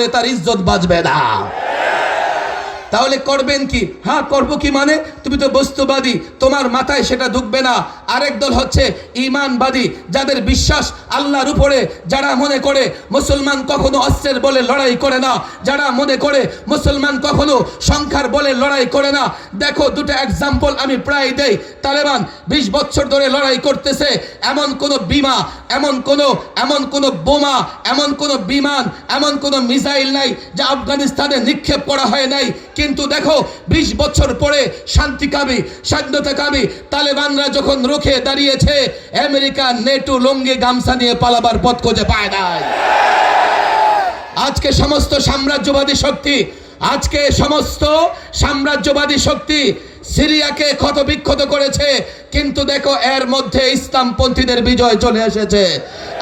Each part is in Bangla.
বলে তার ইজ্জত বাঁচবে না। তাহলে করবেন কি? হ্যাঁ করব কি মানে? তুমি তো বস্তুবাদী, তোমার মাথায় সেটা ঢুকবে না। আরেক দল হচ্ছে ইমানবাদী যাদের বিশ্বাস আল্লাহর উপরে, যারা মনে করে মুসলমান কখনো অস্ত্রের বলে লড়াই করে না, যারা মনে করে মুসলমান কখনো সংখ্যার বলে লড়াই করে না। দেখো, দুটো এক্সাম্পল আমি প্রায় দেই। তালেবান বিশ বছর ধরে লড়াই করতেছে, এমন কোনো বিমা, এমন কোনো এমন কোনো বোমা, এমন কোনো বিমান, এমন কোনো মিসাইল নাই যা আফগানিস্তানে নিক্ষেপ করা হয় নাই। কিন্তু দেখো, বিশ বছর পরে শান্তিকামী স্বাধীনতাকামী তালেবানরা যখন রুখে দাঁড়িয়েছে আমেরিকা নেটু লঙ্গি গামছা নিয়ে পালাবার পথ খুঁজে পায় নাই। আজকে সমস্ত সাম্রাজ্যবাদী শক্তি, আজকে সমস্ত সাম্রাজ্যবাদী শক্তি সিরিয়াকে ক্ষত বিক্ষত করেছে, কিন্তু দেখো এর মধ্যে ইসলামপন্থীদের বিজয় চলে এসেছে।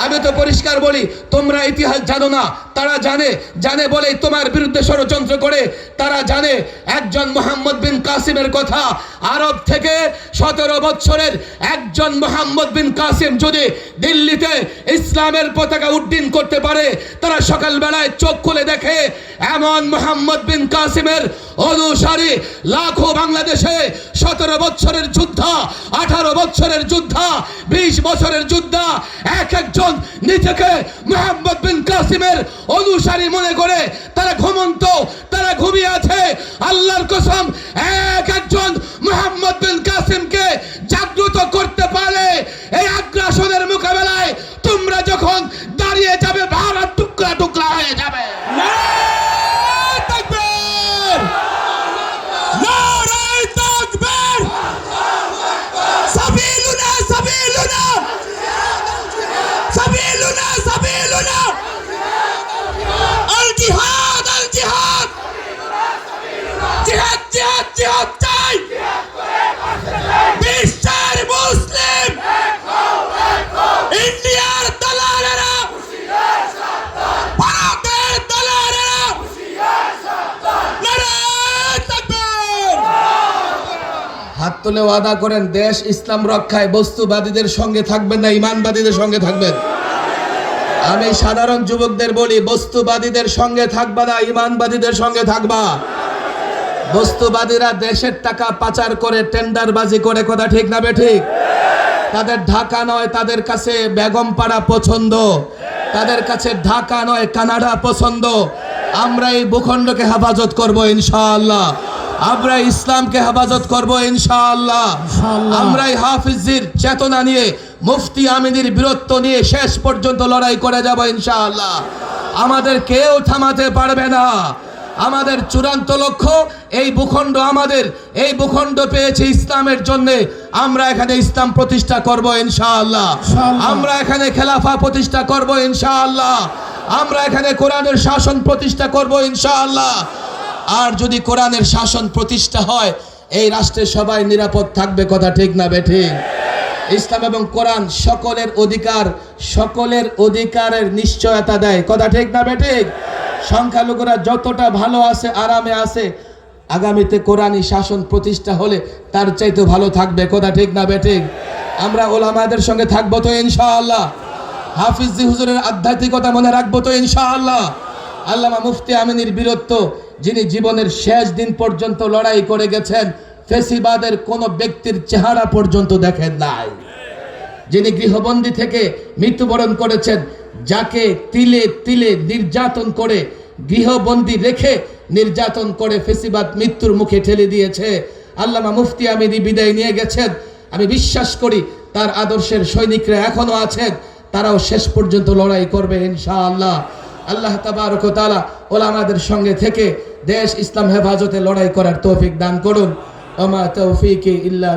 আমি তো পরিষ্কার বলি, তোমরা ইতিহাস জানো না তারা জানে জানে বলেই তোমার বিরুদ্ধে ষড়যন্ত্র করে। তারা জানে একজন মোহাম্মদ বিন কাসিমের কথা। আরব থেকে সতেরো বছরের একজন মোহাম্মদ বিন কাসিম যদি দিল্লিতে ইসলামের পতাকা উড্ডীন করতে পারে, তারা সকালবেলায় চোখ খুলে দেখে এমন মোহাম্মদ বিন কাসিমের অনুসারী লাখো বাংলাদেশে সতেরো বছরের যুদ্ধা, আঠারো বছরের যুদ্ধা, বিশ বছরের যুদ্ধা, এক একজন নিজেকে মোহাম্মদ বিন কাসিমের অনুসারী মনে করে তারা ঘুমন্ত, তারা ঘুমিয়ে আছে। আল্লাহর কসম, এক একজন মোহাম্মদ বিন কাসিমকে জাগ্রত করতে জিহাদ, তুলে ওয়াদা করেন দেশ ইসলাম রক্ষায় বস্তুবাদীদের সঙ্গে থাকবেন না ইমানবাদীদের সঙ্গে থাকবেন। আমি সাধারণ যুবকদের বলি বস্তুবাদীদের সঙ্গে থাকবা না ইমানবাদীদের সঙ্গে থাকবা। বস্তুবাদীরা দেশের টাকা পাচার করে টেন্ডারবাজি করে কথা ঠিক না ঠিক? তাদের ঢাকা নয় তাদের কাছে বেগম পাড়া পছন্দ। তাদের কাছে ঢাকা নয় কানাডা পছন্দ। আমরা এই ভূখণ্ডকে হেফাজত করব ইনশাআল্লাহ। আমরা ইসলামকে হেফাজত করব ইনশাআল্লাহ। আমরা এই হাফিজির চেতনা নিয়ে মুফতি আমিনীর বীরত্ব নিয়ে শেষ পর্যন্ত লড়াই করে যাব ইনশাআল্লাহ। আমাদের কেউ থামাতে পারবে না। আমাদের চূড়ান্ত লক্ষ্য এই ভূখণ্ড আমাদের এই ভূখণ্ড পেয়েছে ইসলামের জন্য। আমরা এখানে ইসলাম প্রতিষ্ঠা করব ইনশাআল্লাহ। আমরা এখানে খেলাফা প্রতিষ্ঠা করব ইনশাআল্লাহ। আমরা এখানে কোরআনের শাসন প্রতিষ্ঠা করব ইনশাআল্লাহ। আর যদি কোরআনের শাসন প্রতিষ্ঠা হয় এই রাষ্ট্রে সবাই নিরাপদ থাকবে কথা ঠিক না বেঠিক ইসলাম এবং কোরআন সকলের অধিকার সকলের অধিকারের নিশ্চয়তা দেয় কথা ঠিক না বেঠিক সংখ্যালঘুরা যতটা ভালো আছে, আরামে আছে, আগামীতে কোরআনী শাসন প্রতিষ্ঠা হলে তার চাইতে ভালো থাকবে। কথা ঠিক না বেঠিক আমরা ওলামাদের সঙ্গে থাকব তো ইনশাআল্লাহ। হাফিজি হুজুরের আধ্যাত্মিকতা মনে রাখব তো ইনশাআল্লাহ। আল্লামা মুফতি আমিনীর বীরত্ব, যিনি জীবনের শেষ দিন পর্যন্ত লড়াই করে গেছেন, ফেসিবাদের কোনো ব্যক্তির চেহারা পর্যন্ত দেখেন নাই। যিনি গৃহবন্দী থেকে মৃত্যুবরণ করেছেন, যাকে তিলে তিলে নির্যাতন করে গৃহবন্দী রেখে নির্যাতন করে ফেসিবাদ মৃত্যুর মুখে ঠেলে দিয়েছে। আল্লামা মুফতি আমিনী বিদায় নিয়ে গেছেন। আমি বিশ্বাস করি তার আদর্শের সৈনিকরা এখনও আছেন। তারাও শেষ পর্যন্ত লড়াই করবে ইনশাআল্লাহ। আল্লাহ ও তাআলা ওলামাদের সঙ্গে থেকে দেশ ইসলাম হেফাজতে লড়াই করার তৌফিক দান করুন। ওমা তৌফিক ইল্লা